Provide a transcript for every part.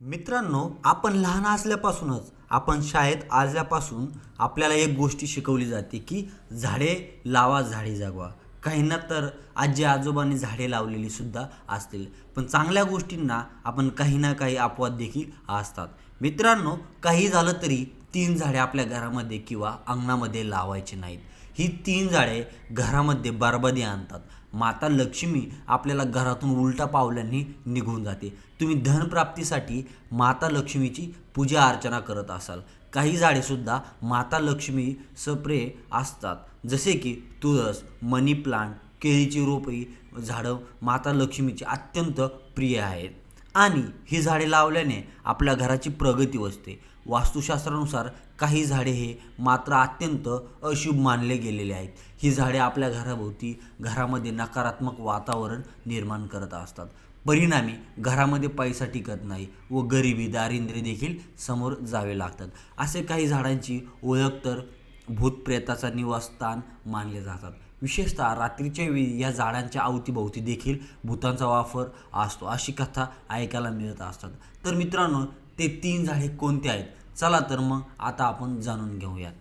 मित्रांनो आपण लहान असल्यापासूनच आपण शाळेत आल्यापासून आपल्याला एक गोष्टी शिकवली जाते की झाडे लावा झाडे जगवा. काहींना तर आजी आजोबांनी झाडे लावलेली सुद्धा असतील. पण चांगल्या गोष्टींना आपण काही ना काही अपवाद देखील असतात. मित्रांनो काही झालं तरी तीन झाडे आपल्या घरामध्ये किंवा अंगणामध्ये लावायची नाहीत. ही तीन झाडे घरामध्ये बरबादी आणतात. माता लक्ष्मी आपल्याला घरातून उलटा पावल्यांनी निघून जाते. तुम्ही धनप्राप्तीसाठी माता लक्ष्मीची पूजा अर्चना करत असाल. काही झाडेसुद्धा माता लक्ष्मी सप्रे असतात. जसे की तुळस मनी प्लांट केळीची रोपई झाडं माता लक्ष्मीची अत्यंत प्रिय आहेत. आणि ही झाडे लावल्याने आपल्या घराची प्रगती असते वास्तुशास्त्रानुसार काही झाडे हे मात्र अत्यंत अशुभ मानले गेलेले आहेत. ही झाडे आपल्या घराभोवती घरामध्ये नकारात्मक वातावरण निर्माण करत असतात. परिणामी घरामध्ये पैसा टिकत नाही व गरिबी दारिद्र्य देखील समोर जावे लागतात. असे काही झाडांची ओळख तर भूतप्रेताचा निवासस्थान मानले जातात. विशेषतः रात्रीच्या वेळी या झाडांच्या अवतीभोवती देखील भूतांचा वापर असतो अशी कथा ऐकायला मिळत असतात. तर मित्रांनो ते तीन झाडे कोणते आहेत? चला तर मग आता आपण जाणून घेऊयात.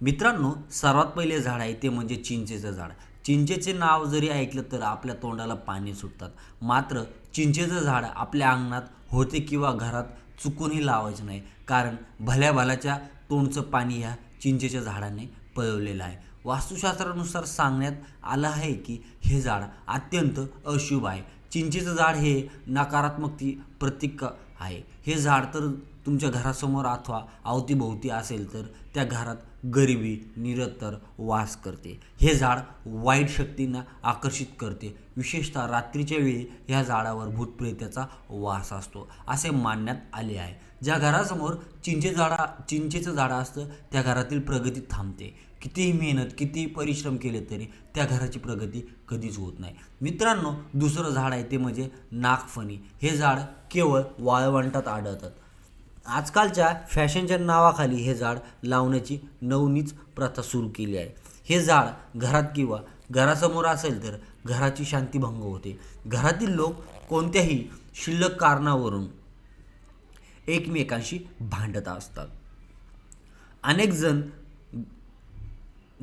मित्रांनो सर्वात पहिले झाड आहे ते म्हणजे चिंचेचं झाड. चिंचेचे नाव जरी ऐकलं तर आपल्या तोंडाला पाणी सुटतात. मात्र चिंचेचं झाड आपल्या अंगणात होते किंवा घरात चुकूनही लावायचं नाही. कारण भल्या भल्याच्या तोंडचं पाणी ह्या चिंचेच्या झाडाने पळवलेलं आहे. वास्तुशास्त्रानुसार सांगण्यात आलं आहे की हे झाड अत्यंत अशुभ आहे. चिंचेचं झाड हे नकारात्मकती प्रतीक आहे. हे झाड तर तुमच्या घरासमोर अथवा अवतीभोवती असेल तर त्या घरात गरिबी निरंतर वास करते. हे झाड वाईट शक्तींना आकर्षित करते. विशेषतः रात्रीच्या वेळी ह्या झाडावर भूतप्रेताचा वास असतो असे मानण्यात आले आहे. ज्या घरासमोर चिंचे झाडा चिंचेचं झाडं असतं त्या घरातील प्रगती थांबते. कितीही मेहनत कितीही परिश्रम केले तरी त्या घराची प्रगती कधीच होत नाही. मित्रांनो दुसरं झाड आहे ते म्हणजे नागफणी. हे झाड केवळ वाळवंटात आढळतात. आजकालच्या फॅशनच्या नावाखाली हे झाड लावण्याची नवनीच प्रथा सुरू केली आहे. हे झाड घरात किंवा घरासमोर असेल तर घराची शांतीभंग होते. घरातील लोक कोणत्याही शिल्लक कारणावरून एकमेकांशी भांडत असतात. अनेक जण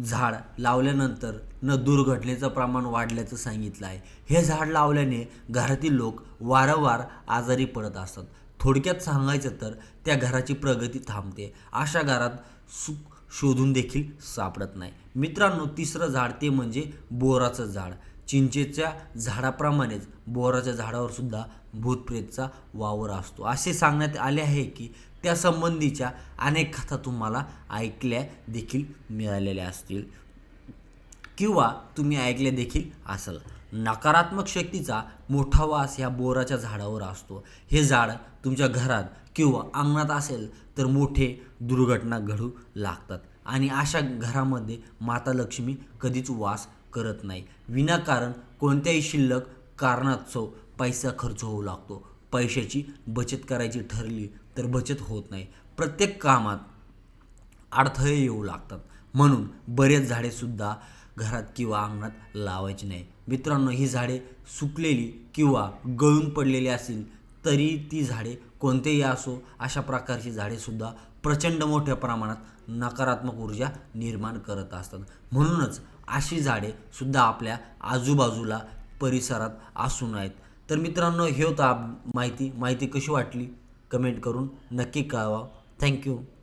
झाड लावल्यानंतर न दुर्घटनेचं प्रमाण वाढल्याचं सांगितलं आहे. हे झाड लावल्याने घरातील लोक वारंवार आजारी पडत असतात. थोडक्यात सांगायचं तर त्या घराची प्रगती थांबते. अशा घरात सुख शोधून देखील सापडत नाही. मित्रांनो तिसरं झाड ते म्हणजे बोराचं झाड. चिंचेच्या झाडाप्रमाणेच बोराच्या झाडावर सुद्धा भूतप्रेतचा वावर असतो. असे सांगण्यात आले आहे की त्या संबंधीच्या अनेक कथा तुम्हाला ऐकल्या देखील मिळालेल्या असतील किंवा तुम्ही ऐकले देखील असाल. नकारात्मक शक्तीचा मोठा वास ह्या बोराच्या झाडावर असतो. हे झाड तुमच्या घरात किंवा अंगणात असेल तर मोठे दुर्घटना घडू लागतात. आणि अशा घरामध्ये माता लक्ष्मी कधीच वास करत नाही. विनाकारण कोणत्याही शिल्लक कारणास्तव पैसा खर्च होऊ लागतो. पैशाची बचत करायची ठरली तर बचत होत नाही. प्रत्येक कामात अडथळे येऊ लागतात. म्हणून बरेच झाडेसुद्धा घरात किंवा अंगणात लावायची नाही मित्रांनो ही झाडे सुकलेली किंवा गळून पडलेली असतील तरी ती झाडे कोणतेही असो अशा प्रकारची झाडेसुद्धा प्रचंड मोठ्या प्रमाणात नकारात्मक ऊर्जा निर्माण करत असतात. म्हणूनच अशी झाडेसुद्धा आपल्या आजूबाजूला परिसरात असू नयेत तर मित्रांनो हे होता माहिती. माहिती कशी वाटली? कमेंट करून नक्की कळवा. थँक्यू.